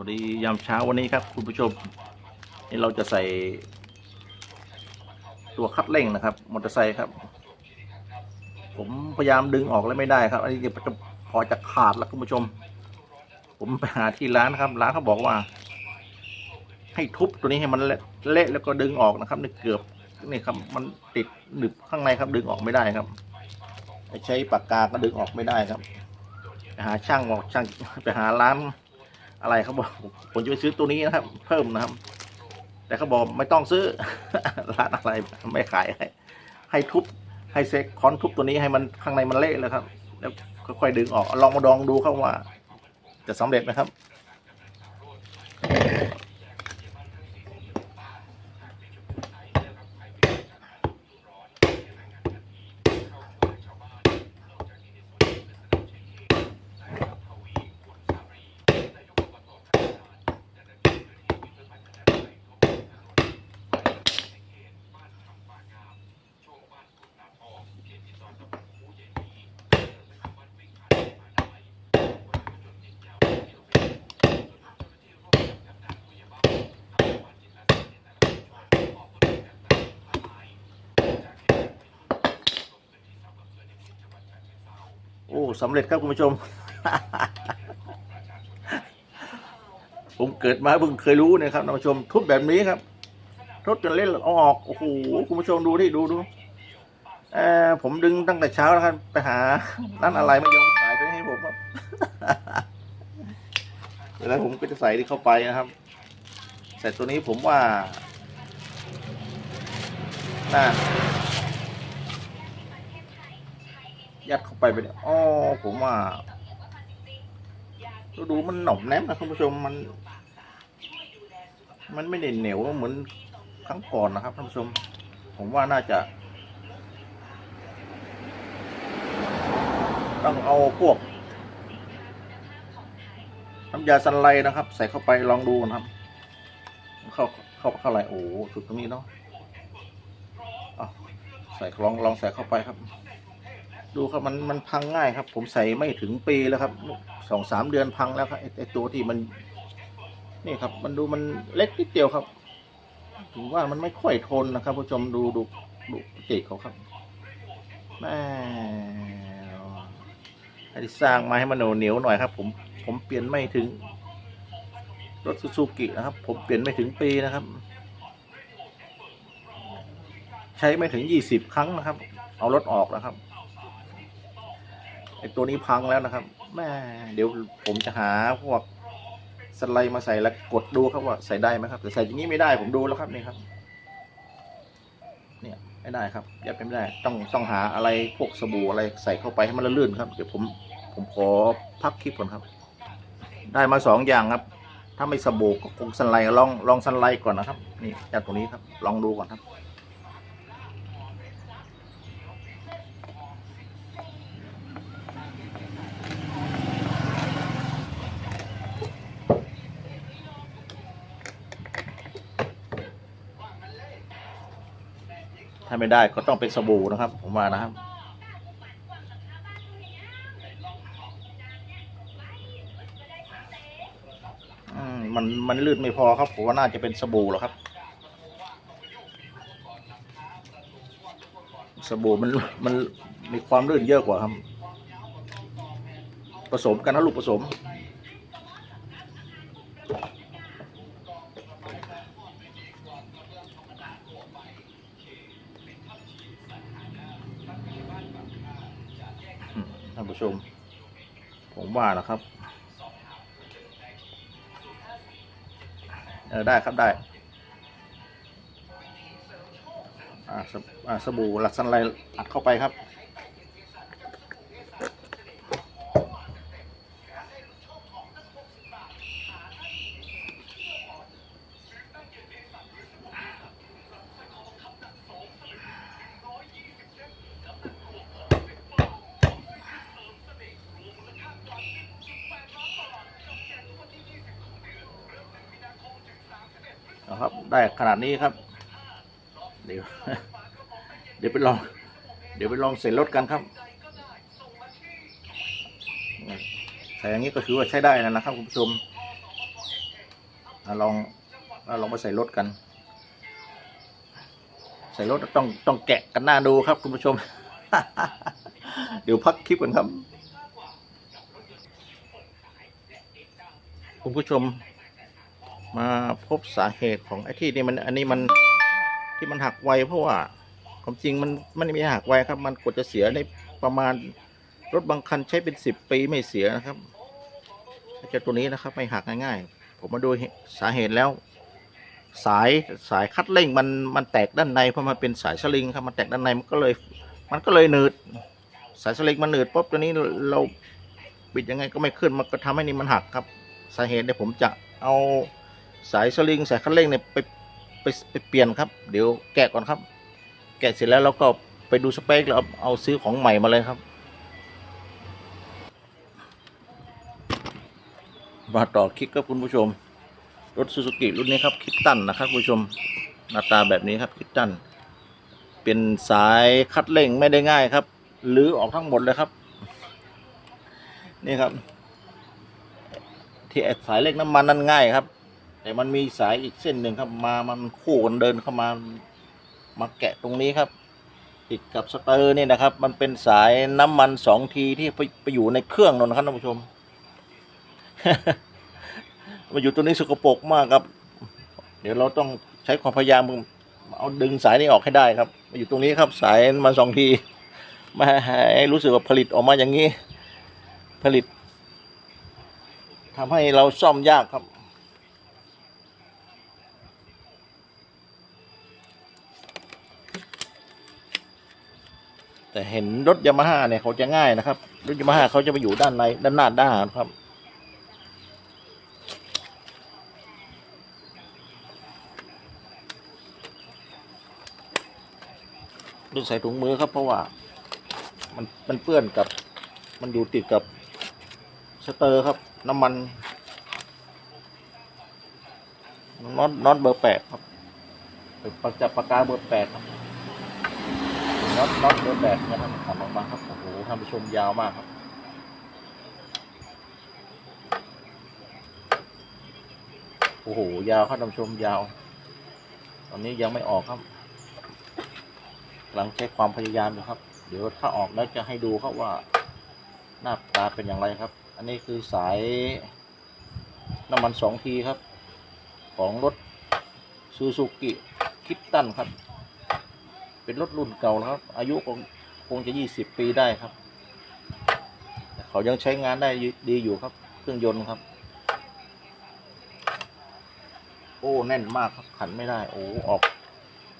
วัสดียามเช้าวันนี้ครับ คุณผู้ชม นี่เราจะใส่ ตัวคัดเร่งนะครับมอเตอร์ไซค์ครับ ผมพยายามดึงออกแล้วไม่ได้ครับ อันนี้จะพอจะขาดแล้วคุณผู้ชม ผมไปหาที่ร้านนะครับ ร้านเขาบอกว่า ให้ทุบตัวนี้ให้มันเละเละแล้วก็ดึงออกนะครับนี่เกือบนี่ครับ มันติดหนึบข้างในครับดึงออกไม่ได้ครับใช้ปากกาก็ดึงออกไม่ได้ครับไปหาช่างบอกช่างไปหาร้าน อะไรเขาบอกผมจะไปซื้อตัวนี้นะครับ เพิ่มนะครับ แต่เขาบอกไม่ต้องซื้อร้านอะไรไม่ขายให้ให้ทุบให้เซ็กคอนทุบตัวนี้ให้มันข้างในมันเละเลยครับ แล้วค่อยๆดึงออกลองมาดองดูครับว่า จะสำเร็จไหมครับ สำเร็จครับคุณผู้ชม ผมเกิดมาเพิ่งเคยรู้นยครับท่านผู้ชม ทุบแบบนี้ครับทุบจนเล่นเอาออกโอ้โหคุณผู้ชมดูที่ดูดูเออผมดึงตั้งแต่เช้าแล้วครับ ไปหาร้านอะไรไม่ยอมขายด้วยให้ผมครับแล้วผมก็จะใส่ที่เข้าไปนะครับใส่ตัวนี้ผมว่าน่า ยัดเข้าไปไปเนี่ยอ๋อผมว่าดูดูมันหน่อมแนมนะคุณผู้ชมมัน มันไม่ได้เหนียวเหมือนครั้งก่อนนะครับท่านผู้ชม ผมว่าน่าจะ ต้องเอาพวกน้ำยาสันไลนะครับ ใส่เข้าไปลองดูนะครับ เข้าเข้าเข้าไรโอ้โหสุดตรงนี้เนาะเอใส่ลองลองใส่เข้าไปครับ ดูครับมันมันพังง่ายครับ ผมใส่ไม่ถึงปีแล้วครับสองสามเดือนพังแล้วครับไอตัวที่มันนี่ครับ มันดูมันเล็กนิดเดียวครับถือว่ามันไม่ค่อยทนนะครับผู้ชมดูดูดูติเขาครับแม่ให้สร้างมาให้มันเหนียวเหนียวหน่อยครับ ผมผมเปลี่ยนไม่ถึงรถซูซูกินะครับ ผมเปลี่ยนไม่ถึงปีนะครับ ใช้ไม่ถึงยี่สิบครั้งนะครับ เอารถออกนะครับ ไอตัวนี้พังแล้วนะครับแม่เดี๋ยวผมจะหาพวกสไลด์มาใส่แล้วกดดูครับว่าใส่ได้ไหมครับ แต่ใส่อย่างนี้ไม่ได้ผมดูแล้วครับนี่ครับ เนี่ยไม่ได้ครับยัดไปไม่ได้ ต้องต้องหาอะไรพวกสบู่อะไรใส่เข้าไปให้มันลื่นครับ เดี๋ยวผมผมขอพักคลิปก่อนครับ ได้มาสองอย่างครับ ถ้าไม่สบู่ก็คงสไลด์ลองลองสไลด์ก่อนนะครับ นี่จากตรงนี้ครับ ลองดูก่อนครับาไม่ได้ก็ต้องเป็นสบู่นะครับ ผมว่านะครับ มันมันลื่นไม่พอครับ ผมว่าน่าจะเป็นสบู่หรอครับ สบู่มันมันมีความลื่นเยอะกว่าครับ ผสมกันนะลูกผสมท่านผู้ชม ผม ว่าหรอครับ เออได้ครับได้อ่าสบอ่าสบู่หลักสันไลอัดเข้าไปครับ นะครับได้ขนาดนี้ครับ เดี๋ยว เดี๋ยวไปลอง เดี๋ยวไปลองเสร็จรถกันครับใส่อย่างนี้ก็ถือว่าใช้ได้นะครับคุณผู้ชมลองลองไปใส่รถกัน ใส่รถต้องต้องแกะกันหน้าดูครับคุณผู้ชม เดี๋ยวพักคลิปกันครับ คุณผู้ชม มาพบสาเหตุของไอ้ที่นี่มันอันนี้มันที่มันหักไวเพราะว่าความจริงมันมันไม่หักไวครับ มันกดจะเสียในประมาณรถบางคันใช้เป็นสิบปีไม่เสียนะครับเจ้าตัวนี้นะครับไม่หักง่ายๆ ผมมาดูสาเหตุแล้ว สายสายคัดเร่งมันมันแตกด้านในเพราะมันเป็นสายสลิงครับมันแตกด้านในมันก็เลย มันก็เลยหนืด สายสลิงมันหนืดปุ๊บตัวนี้เราบิดยังไงก็ไม่ขึ้นมันก็ทำให้นี่มันหักครับ สาเหตุเนี่ยผมจะเอา สายสลิงสายคันเร่งเนี่ยไปไปไปเปลี่ยนครับ เดี๋ยวแกะก่อนครับ แกะเสร็จแล้วเราก็ไปดูสเปคแล้วเอาเอาซื้อของใหม่มาเลยครับมาต่อคลิกครับคุณผู้ชม รถซูซูกิรุ่นนี้ครับคิดตันนะครับคุณผู้ชมหน้าตาแบบนี้ครับคิดตันเป็นสายคัดเร่งไม่ได้ง่ายครับหรือออกทั้งหมดเลยครับ นี่ครับ ที่ไอ้สายเล็กน้ำมันนั่นง่ายครับ แต่มันมีสายอีกเส้นหนึ่งครับ มามันคู่กันเดินเข้ามามาแกะตรงนี้ครับติดกับสเตอร์นี่นะครับ มันเป็นสายน้ำมันสองทีที่ไปไปอยู่ในเครื่องนนนะครับท่านผู้ชมมาอยู่ตัวนี้สกปรกมากครับ เดี๋ยวเราต้องใช้ความพยายามเอาดึงสายนี้ออกให้ได้ครับมาอยู่ตรงนี้ครับ สายมันสองทีไมาให้รู้สึกว่าผลิตออกมาอย่างนี้ ผลิตทำให้เราซ่อมยากครับ แต่เห็นรถยามาฮ่าเนี่ยเขาจะง่ายนะครับ รถยามาฮ่าเขาจะไปอยู่ด้านในด้านหน้าด้านหลังครับ ดูใส่ถุงมือครับเพราะว่า มันมันเปื้อนกับ มันอยู่ติดกับสเตอร์ครับ น้ำมันน็อตน็อตเบอร์แปดครับประจับปากกาเบอร์แปดครับ น็อตน็อตเบอร์แปดนะครับทำออกมาครับโอ้โหท่านผู้ชมยาวมากครับโอ้โหยาวครับท่านผู้ชมยาว ตอนนี้ยังไม่ออกครับกำลังใช้ความพยายามอยู่ครับ เดี๋ยวถ้าออกแล้วจะให้ดูครับว่าหน้าตาเป็นอย่างไรครับ อันนี้คือสายน้ำมันสองทีครับ ของรถซูซูกิคิปตันครับ เป็นรถรุ่นเก่าแล้วครับ อายุคงคงจะยี่สิบปีได้ครับ เขายังใช้งานได้ดีอยู่ครับ เครื่องยนต์ครับ โอ้แน่นมากครับขันไม่ได้ โอ้ออก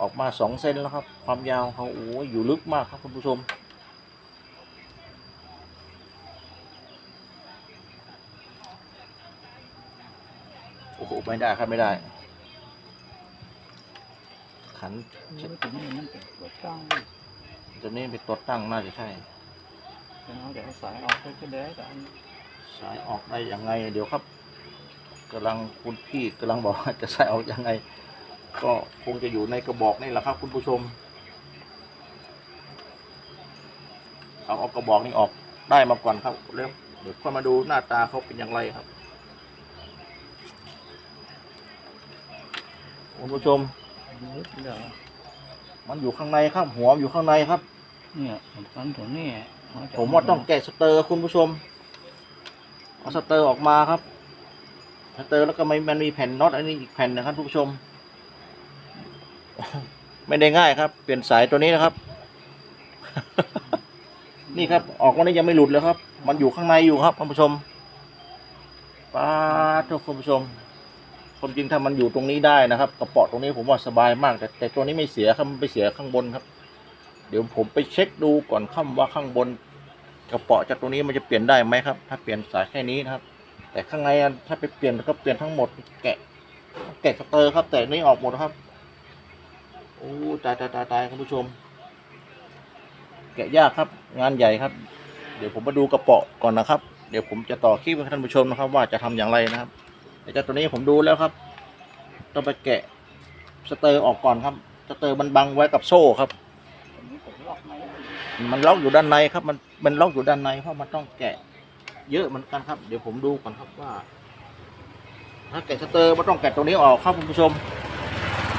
ออกมาสองเซนแล้วครับ ความยาวเขาโอ้อยู่ลึกมากครับคุณผู้ชม โอ้โหไม่ได้ครับไม่ได้ ขันตัวนี้มันเป็นตัวตั้งตัวนี้เป็นตัวตั้งน่าจะใช่จะเอาเดี๋ยวเอาสายออกไปก็ได้แต่อันสายออกได้ยังไง เดี๋ยวครับกำลังคุณพี่กำลังบอกว่าจะสายออกยังไง ก็คงจะอยู่ในกระบอกนี่แหละครับ คุณผู้ชมเอาเอากระบอกนี้ออกได้มาก่อนครับเริ่มเดี๋ยวค่อยมาดูหน้าตาเขาเป็นอย่างไรครับ คุณผู้ชมลึกเดี๋ยว มันอยู่ข้างในครับหัวอยู่ข้างในครับ เนี่ยสำคัญตัวนี้เจะผมว่าต้องแกะสเตอร์คุณผู้ชมเอาสเตอร์ออกมาครับสเตอร์แล้วก็ไม่มันมีแผ่นน็อตอันนี้อีกแผ่นนะครับคุณผู้ชม ไม่ได้ง่ายครับ เปลี่ยนสายตัวนี้นะครับ นี่ครับ ออกมานี้ยังไม่หลุดเลยครับ มันอยู่ข้างในอยู่ครับคุณผู้ชมป้าดทุกคุณผู้ชม ความจริงถ้ามันอยู่ตรงนี้ได้นะครับกระเป๋อตรงนี้ผมว่าสบายมาก แต่แต่ตัวนี้ไม่เสียครับมันไปเสียข้างบนครับ เดี๋ยวผมไปเช็คดูก่อนค่ำว่าข้างบนกระเป๋อจากตรงนี้มันจะเปลี่ยนได้ไหมครับ ถ้าเปลี่ยนสายแค่นี้นะครับ แต่ข้างในถ้าไปเปลี่ยนก็เปลี่ยนทั้งหมด แกะ แกะสเตอร์ครับ แต่นี่ออกหมดครับโอ้ตายตายตายตายคุณผู้ชม แกะยากครับ งานใหญ่ครับ เดี๋ยวผมมาดูกระเป๋อก่อนนะครับ เดี๋ยวผมจะต่อคลิปให้ท่านผู้ชมนะครับ ว่าจะทำอย่างไรนะครับ แต่จาตัวนี้ผมดูแล้วครับ ต้องไปแกะสเตอร์ออกก่อนครับ สเตอร์มันบังไว้กับโซ่ครับ มันล็อกอยู่ด้านในครับ มันมันล็อกอยู่ด้านในเพราะมันต้องแกะ เยอะเหมือนกันครับ เดี๋ยวผมดูก่อนครับว่า ถ้าแกะสเตอร์มันต้องแกะตรงนี้ออกครับคุณผู้ชม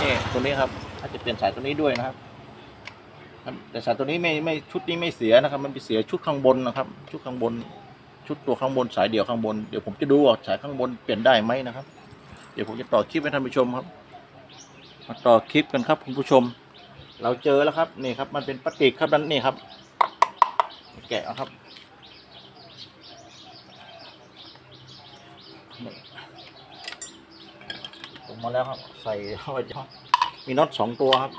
นี่ตัวนี้ครับถ้าจะเปลี่ยนสายตัวนี้ด้วยนะครับครับแต่สายตัวนี้ไม่ไม่ชุดนี้ไม่เสียนะครับ มันไปเสียชุดข้างบนนะครับ ชุดข้างบน ชุดตัวข้างบนสายเดี่ยวข้างบนเดี๋ยวผมจะดูว่าสายข้างบนเปลี่ยนได้ไหมนะครับ เดี๋ยวผมจะต่อคลิปให้ท่านผู้ชมครับ มาต่อคลิปกันครับคุณผู้ชม เราเจอแล้วครับนี่ครับ มันเป็นพลาสติกครับนั่นนี่ครับ แกะครับนี่ลงมาแล้วครับ ใส่เข้าไปจะมีน็อตสองตัวครับ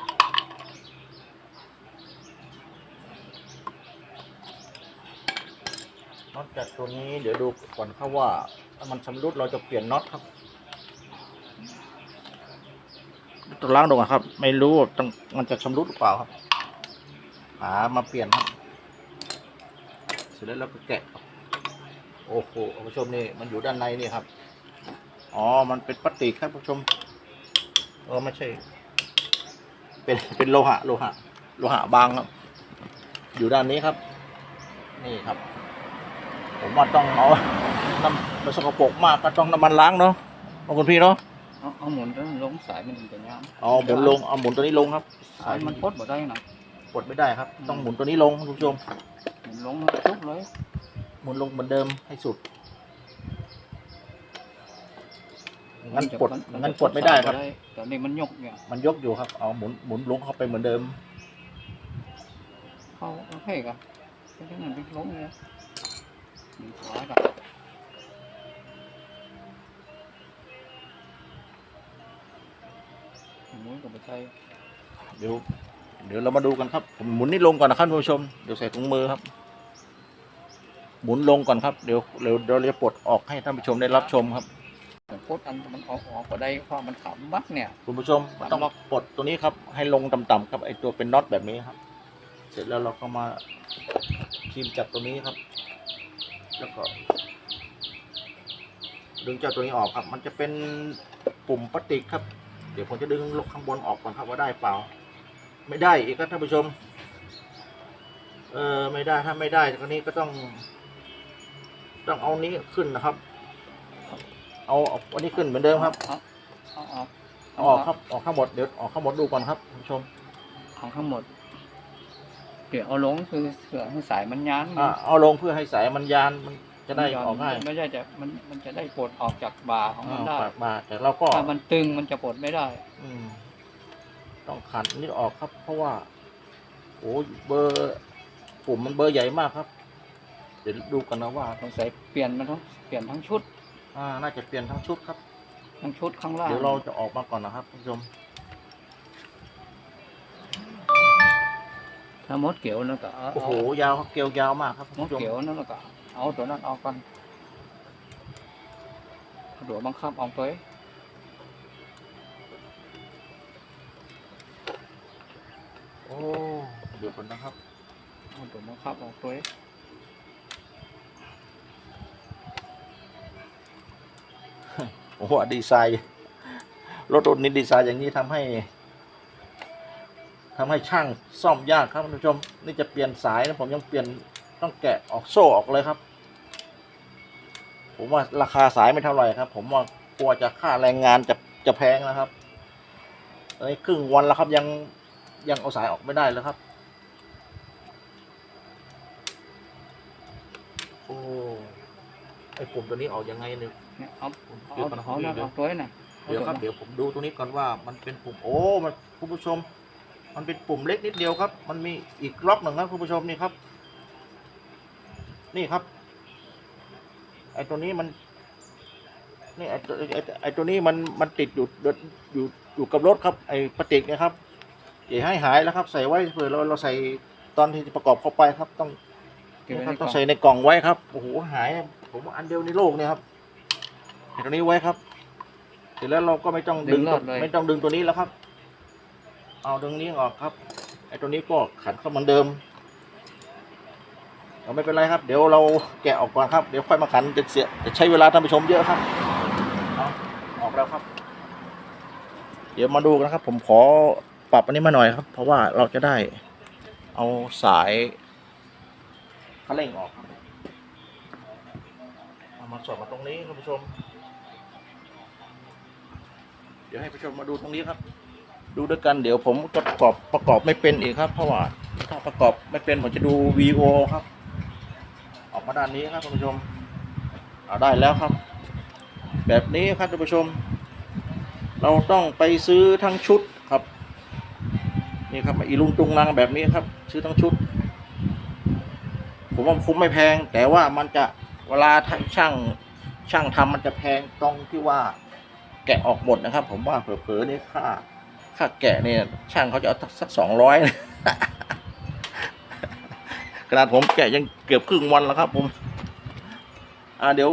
น็อตจากตัวนี้เดี๋ยวดูก่อนครับว่า ถ้ามันชำรุดเราจะเปลี่ยนน็อตครับต้องล้างดูก่อนครับ ไม่รู้ว่าต้องมันจะชำรุดหรือเปล่าครับหามาเปลี่ยนครับ เสร็จแล้วเราก็แกะครับโอ้โหผู้ชมนี่มันอยู่ด้านในนี่ครับ อ๋อ มันเป็นพลาสติกครับผู้ชมเออไม่ใช่ เป็นเป็นโลหะ โลหะ โลหะบางครับ อยู่ด้านนี้ครับ นี่ครับ ผมว่าต้องเอาน้ำมันสกปรกมากก็ต้องน้ำมันล้างเนาะเอาคุณพี่เนาะเอาเอาหมุนตัวนั้นลงสายมันถึงจะยามเอาหมุนลงเอาหมุนตัวนี้ลงครับสายมันพดบ่ได้นะกดไม่ได้ครับ ต้องหมุนตัวนี้ลงคุณผู้ชมหมุนลงแล้วทุบเลยหมุนลงเหมือนเดิมให้สุดงั้นกดงั้นกดไม่ได้ครับแต่นี่มันยกเนี่ยมันยกอยู่ครับเอาหมุนหมุนลงเข้าไปเหมือนเดิมเข้าโอเคกันแค่นั้นไปลงเลย มีขวากับหมุนกับไปใช้เดี๋ยวเดี๋ยวเรามาดูกันครับผมหมุนนี่ลงก่อนนะครับคุณผู้ชมเดี๋ยวใส่ถุงมือครับ หมุนลงก่อนครับเดี๋ยวเดี๋ยวเดี๋ยวเราจะปลดออกให้ท่านผู้ชมได้รับชมครับแต่พดอันมันออกออกก็ได้เพราะมันขำบักเนี่ย คุณผู้ชมต้องปลดตัวนี้ครับ ให้ลงต่ำๆครับไอตัวเป็นน็อตแบบนี้ครับ เสร็จแล้วเราก็มาคีมจับตัวนี้ครับ แล้วก็ดึงเจ้าตัวนี้ออกครับ มันจะเป็นปุ่มพลาสติกครับ เดี๋ยวผมจะดึงลกข้างบนออกก่อนครับว่าได้เปล่า ไม่ได้อีกครับท่านผู้ชม เออไม่ได้ถ้าไม่ได้ตรงนี้ก็ต้อง ต้องเอานี้ขึ้นนะครับ เอาเอาอันนี้ขึ้นเหมือนเดิมครับเอาเอาเอาเอาออกครับออกข้างหมดเดี๋ยวออกข้างหมดดูก่อนครับคุณผู้ชมเอาทั้งหมด เดี๋ยวเอาลงคือเผื่อให้สายมันยานอ่าเอาลงเพื่อให้สายมันยานมันจะได้ออกง่ายไม่ได้จะมันมันจะได้ปลดออกจากบ่าของมันได้อ่าปากมาแต่เราก็ถ้ามันตึงมันจะปลดไม่ได้ อืมต้องขันนี่ออกครับ เพราะว่าโอ้ยเบอร์ปุ่มมันเบอร์ใหญ่มากครับ เดี๋ยวดูกันนะว่าสงสัยเปลี่ยนมันทั้งเปลี่ยนทั้งชุด อ่า น่าจะเปลี่ยนทั้งชุดครับ ทั้งชุดข้างล่างเดี๋ยวเราจะออกมาก่อนนะครับคุณผู้ชม ถ้ามดเกี่ยวแล้วก็เอาโอ้โหยาวครับเกลียวยาวมากครับคุณมดผู้ชมเกี่ยวนั่นแล้วก็เอาตัวนั้นออกก่อนเอาตัวบังคับออกตัวเองโอ้เดี๋ยวก่อนนะครับเอาตัวบังคับออกตัวเองโอ้โหดีไซน์รถรุ่นนี้ดีไซน์อย่างนี้ทำให้ ทำให้ช่างซ่อมยากครับท่านผู้ชมนี่จะเปลี่ยนสายนะผมยังเปลี่ยนต้องแกะออกโซ่ออกเลยครับ ผมว่าราคาสายไม่เท่าไหร่ครับ ผมว่ากลัวจะค่าแรงงานจะจะแพงนะครับตอนนี้ครึ่งวันแล้วครับยังยังเอาสายออกไม่ได้เลยครับ โอ้ไอปุ่มตัวนี้ออกยังไงเนี่ยเนี่ยเอาเดี๋ยวเอาก่อนนะเอาคุณแล้วพี่เดี๋ยวออกตัวเองนะอาเดี๋ยวครับตัเดี๋ยวผมดูตรงนี้ก่อนว่ามันเป็นปุ่มโอ้มันคุณผู้ชม มันเป็นปุ่มเล็กนิดเดียวครับ มันมีอีกล็อกหนึ่งครับคุณผู้ชมนี่ครับ นี่ครับ ไอตัวนี้มัน นี่ไอตัวไอไอตัวนี้มันมันติดอยู่อยู่อยู่กับรถครับ ไอพลาสติกเนะครับอย่าให้หายแล้วครับ ใส่ไว้เผื่อเราเราใส่ตอนที่จะประกอบเข้าไปครับ ต้องเก็บนี่ไว้ครับในกต้ล่อองงใส่ในกล่องไว้ครับโอ้โหหาย ผมว่าอันเดียวในโลกเนี่ยครับใส่ตัวนี้ไว้ครับ เสร็จแล้วเราก็ไม่ต้องดึงตัวไม่ต้องดึงตัวนี้แล้วครับ เอาดึงนี้ออกครับ ไอ้ตัวนี้ก็ขันเข้าเหมือนเดิมเราไม่เป็นไรครับ เดี๋ยวเราแกะออกก่อนครับ เดี๋ยวค่อยมาขันจะเสียจะใช้เวลาท่านผู้ชมเยอะครับเอาออกแล้วครับ เดี๋ยวมาดูกันะครับ ผมขอปรับอันนี้มาหน่อยครับ เพราะว่าเราจะได้เอาสายคันเร่งออกครับเอามาสอดมาตรงนี้คุณผู้ชม เดี๋ยวให้ผู้ชมมาดูตรงนี้ครับ ดูด้วยกันเดี๋ยวผมประกอบประกอบไม่เป็นอีกครับเพราะว่าถ้าประกอบไม่เป็นผมจะดู VO ครับ ออกมาด้านนี้ครับท่านผู้ชมเอาได้แล้วครับ แบบนี้ครับท่านผู้ชม เราต้องไปซื้อทั้งชุดครับนี่ครับอีลุงตุงนางแบบนี้ครับ ซื้อทั้งชุด ผมว่าคุ้มไม่แพง แต่ว่ามันจะเวลาช่างช่างทำมันจะแพงตรงที่ว่าแกะออกหมดนะครับ ผมว่าเผลอๆนี่ค่า ค่าแกะเนี่ยช่างเขาจะเอาสักสองร้อยขนาดผมแกะยังเกือบครึ่งวันแล้วครับ ผมอ่าเดี๋ยว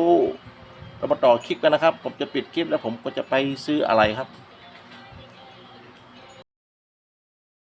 เรามาต่อคลิปกันนะครับ ผมจะปิดคลิปแล้วผมก็จะไปซื้ออะไรครับ